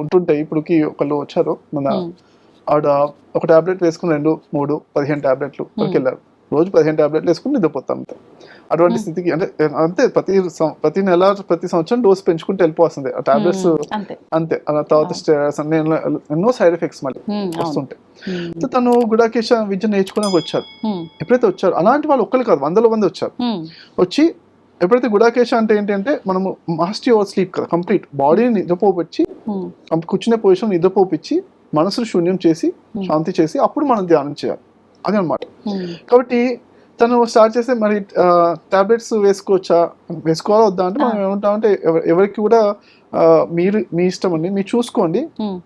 ఉంటుంటాయి. ఇప్పుడుకి ఒకళ్ళు వచ్చారు. మన ఆవిడ ఒక టాబ్లెట్ వేసుకుని రెండు మూడు పదిహేను టాబ్లెట్లు వెళ్ళారు రోజు పదిహేను టాబ్లెట్లు వేసుకుని నిద్రపోతాం అంతే. అటువంటి స్థితికి అంటే అంతే ప్రతి ప్రతి నెల ప్రతి సంవత్సరం డోస్ పెంచుకుంటూ వెళ్ళిపోతుంది ఆ టాబ్లెట్స్ అంతే. అలా తర్వాత అన్ని ఎన్నో సైడ్ ఎఫెక్ట్స్ మళ్ళీ వస్తుంటాయి. తను గుడాకేశ విద్య నేర్చుకోవడానికి వచ్చారు. ఎప్పుడైతే వచ్చారు అలాంటి వాళ్ళు ఒక్కరు కాదు వందల మంది వచ్చారు. వచ్చి ఎప్పుడైతే గుడాకేశ అంటే ఏంటి అంటే మనము మాస్టర్ యువర్ స్లీప్ కదా కంప్లీట్. బాడీని నిద్రపోపించి ఉమ్, కం- కూర్చునే పొజిషన్ నిద్రపోపించి మనసును శూన్యం చేసి Hmm. శాంతి చేసి అప్పుడు మనం ధ్యానం చేయాలి. అది అనమాట కాబట్టి తను స్టార్ట్ చేస్తే మరి టాబ్లెట్స్ వేసుకోవచ్చా? వేసుకోవాలా వద్దా అంటే మనం Ah. ఏమంటామంటే ఎవ- ఎవరికి కూడా మీరు మీ ఇష్టం అండి. మీరు చూసుకోండి.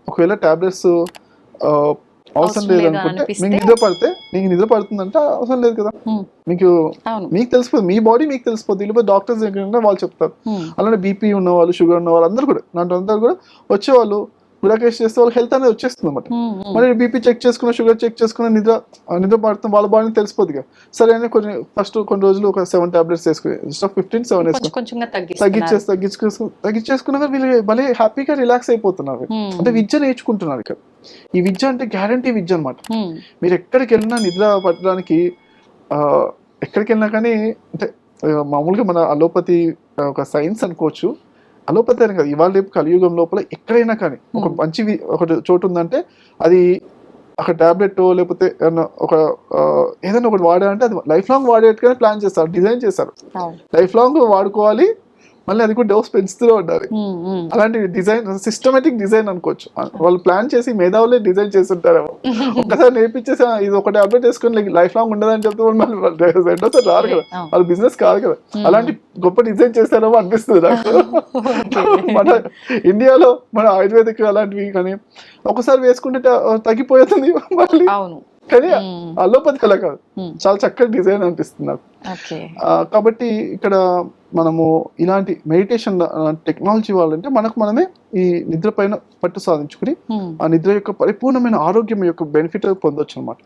ఒకవేళ టాబ్లెట్స్ అవసరం లేదు అనుకుంటే మీకు నిద్ర పడితే మీకు నిద్ర పడుతుందంటే అవసరం లేదు కదా. మీకు మీకు తెలిసిపోతుంది మీ బాడీ మీకు తెలిసిపోతుంది లేకపోతే డాక్టర్స్ దగ్గర వాళ్ళు చెప్తారు. అలానే బీపీ ఉన్న వాళ్ళు షుగర్ ఉన్న వాళ్ళు అందరూ కూడా ఇలాంటి అందరూ కూడా వచ్చేవాళ్ళు గుడాకేసి చేస్తే వాళ్ళకి హెల్త్ అనేది వచ్చేస్తుంది అనమాట మరి బీపీ చెక్ చేసుకున్న షుగర్ చెక్ చేసుకున్న నిద్ర నిద్ర పడుతుంది వాళ్ళ బాడీ తెలిసిపోతుంది కదా సరే అని కొన్ని ఫస్ట్ కొన్ని రోజులు ఒక సెవెన్ టాబ్లెట్స్ వేసుకుని జస్ట్ ఫిఫ్టీన్ సెవెన్ వేసుకుని. తగ్గించేసి తగ్గించుకు తగ్గించేసుకున్నాక వీళ్ళు భలే హ్యాపీగా రిలాక్స్ అయిపోతున్నారు అంటే విద్య నేర్చుకుంటున్నారు ఇక్కడ ఈ విద్య అంటే గ్యారంటీ విద్య అనమాట మీరు ఎక్కడికి వెళ్ళినా నిద్ర పట్టడానికి ఎక్కడికి వెళ్ళినా కానీ అంటే మామూలుగా మన అలోపతి ఒక సైన్స్ అనుకోవచ్చు. అలోపతి అని కాదు ఇవాళ రేపు కలియుగం లోపల ఎక్కడైనా కానీ ఒక Hmm. మంచి ఒక చోటు ఉందంటే అది ఒక టాబ్లెట్ లేకపోతే ఒక ఏదైనా ఒకటి వాడాలంటే అది లైఫ్ లాంగ్ వాడేట్టుగానే ప్లాన్ చేస్తారు డిజైన్ చేస్తారు లైఫ్ లాంగ్ వాడుకోవాలి మళ్ళీ అది కూడా డోస్ పెంచుతూ ఉండాలి. అలాంటి డిజైన్ సిస్టమేటిక్ డిజైన్ అనుకోవచ్చు. వాళ్ళు ప్లాన్ చేసి మేధావులే డిజైన్ చేస్తుంటారేమో. ఒక్కసారి నేర్పించేసి "ఆ, ఇది ఒక టాబ్లెట్ వేసుకొని లైఫ్ లాంగ్ ఉండదని చెప్తే మళ్ళీ వాళ్ళు రెండోసారి రారు కదా. వాళ్ళ బిజినెస్ కాదు కదా. అలాంటి గొప్ప డిజైన్ చేస్తారేమో అనిపిస్తుంది నాకు. మన ఇండియాలో మన ఆయుర్వేదిక్ అలాంటివి కానీ ఒకసారి వేసుకుంటే తగ్గిపోతుంది మళ్ళీ. కానీ అలోపతి అలా కాదు. చాలా చక్కటి డిజైన్ అనిపిస్తుంది నాకు. కాబట్టి ఇక్కడ మనము ఇలాంటి మెడిటేషన్ టెక్నాలజీ వాళ్ళంటే మనకు మనమే ఈ నిద్ర పైన పట్టు సాధించుకుని ఉమ్, ఆ నిద్ర యొక్క పరిపూర్ణమైన ఆరోగ్యం యొక్క బెనిఫిట్ పొందొచ్చు అనమాట